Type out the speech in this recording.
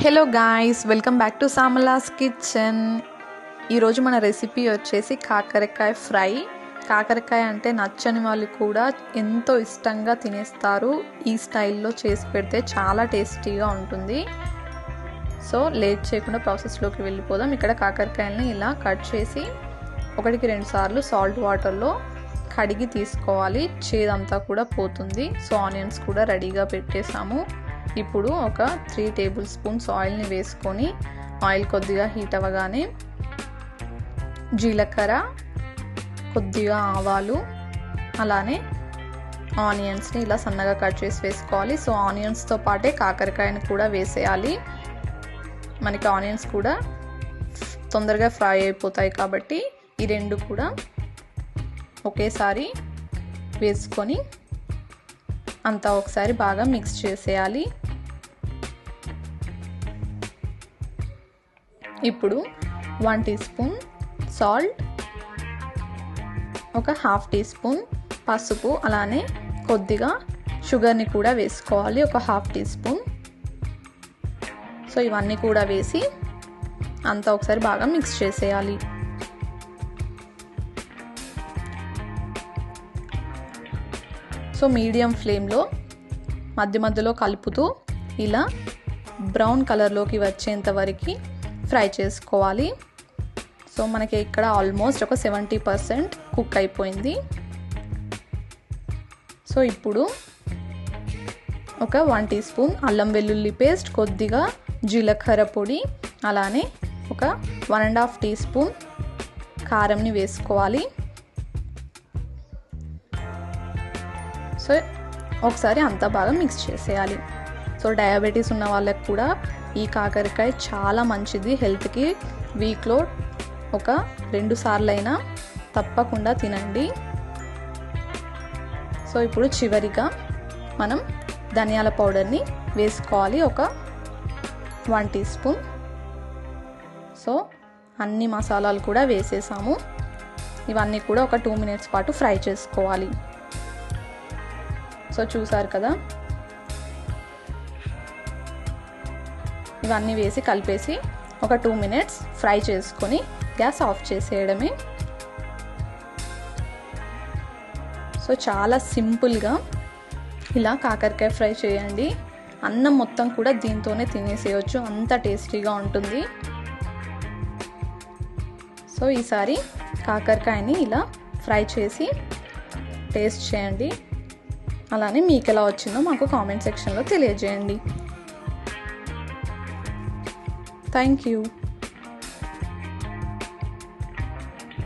Hello guys welcome back to సామలాస్ kitchen ఈరోజు మన recipe వచ్చేసి కాకరకాయ ఫ్రై. కాకరకాయ అంటే నచ్చని వాళ్ళు కూడా ఎంతో ఇష్టంగా తినేస్తారు. ఈ స్టైల్లో చేసి పెడితే చాలా టేస్టీగా ఉంటుంది. సో లేట్ చేయకుండా ప్రాసెస్లోకి వెళ్ళిపోదాం. ఇక్కడ కాకరకాయలని ఇలా కట్ చేసి ఒకటికి రెండు సార్లు సాల్ట్ వాటర్లో కడిగి తీసుకోవాలి. చేదంతా కూడా పోతుంది. సో ఆనియన్స్ కూడా రెడీగా పెట్టేసాము. ఇప్పుడు ఒక త్రీ టేబుల్ స్పూన్స్ ఆయిల్ని వేసుకొని ఆయిల్ కొద్దిగా హీట్ అవ్వగానే జీలకర్ర కొద్దిగా ఆవాలు అలానే ఆనియన్స్ని ఇలా సన్నగా కట్ చేసి వేసుకోవాలి. సో ఆనియన్స్తో పాటే కాకరకాయని కూడా వేసేయాలి. మనకి ఆనియన్స్ కూడా తొందరగా ఫ్రై అయిపోతాయి కాబట్టి ఈ రెండు కూడా ఒకేసారి వేసుకొని అంతా ఒకసారి బాగా మిక్స్ చేసేయాలి. ఇప్పుడు వన్ టీ స్పూన్ సాల్ట్ ఒక హాఫ్ టీ స్పూన్ పసుపు అలానే కొద్దిగా షుగర్ని కూడా వేసుకోవాలి ఒక హాఫ్ టీ స్పూన్. సో ఇవన్నీ కూడా వేసి అంతా ఒకసారి బాగా మిక్స్ చేసేయాలి. సో మీడియం ఫ్లేమ్లో మధ్య మధ్యలో కలుపుతూ ఇలా బ్రౌన్ కలర్లోకి వచ్చేంత వరకు ఫ్రై చేసుకోవాలి. సో మనకి ఇక్కడ ఆల్మోస్ట్ ఒక సెవెంటీ పర్సెంట్ కుక్ అయిపోయింది. సో ఇప్పుడు ఒక వన్ టీ స్పూన్ అల్లం వెల్లుల్లి పేస్ట్ కొద్దిగా జీలకర్ర పొడి అలానే ఒక one and half teaspoon కారంని వేసుకోవాలి. సో ఒకసారి అంతా బాగా మిక్స్ చేసేయాలి. సో డయాబెటీస్ ఉన్న వాళ్ళకి కూడా ఈ కాకరకాయ చాలా మంచిది. హెల్త్కి వీక్లో ఒక రెండు సార్లు అయినా తప్పకుండా తినండి. సో ఇప్పుడు చివరిగా మనం ధనియాల పౌడర్ని వేసుకోవాలి ఒక వన్ టీ స్పూన్. సో అన్ని మసాలాలు కూడా వేసేసాము. ఇవన్నీ కూడా ఒక టూ మినిట్స్ పాటు ఫ్రై చేసుకోవాలి. సో చూసారు కదా? ఇవన్నీ వేసి కలిపేసి ఒక టూ మినిట్స్ ఫ్రై చేసుకొని గ్యాస్ ఆఫ్ చేసేయడమే. సో చాలా సింపుల్గా ఇలా కాకరకాయ ఫ్రై చేయండి. అన్నం మొత్తం కూడా దీంతోనే తినేసేయచ్చు. అంత టేస్టీగా ఉంటుంది. సో ఈసారి కాకరకాయని ఇలా ఫ్రై చేసి టేస్ట్ చేయండి. అలానే మీకు ఎలా వచ్చిందో మాకు కామెంట్ సెక్షన్లో తెలియజేయండి. Thank you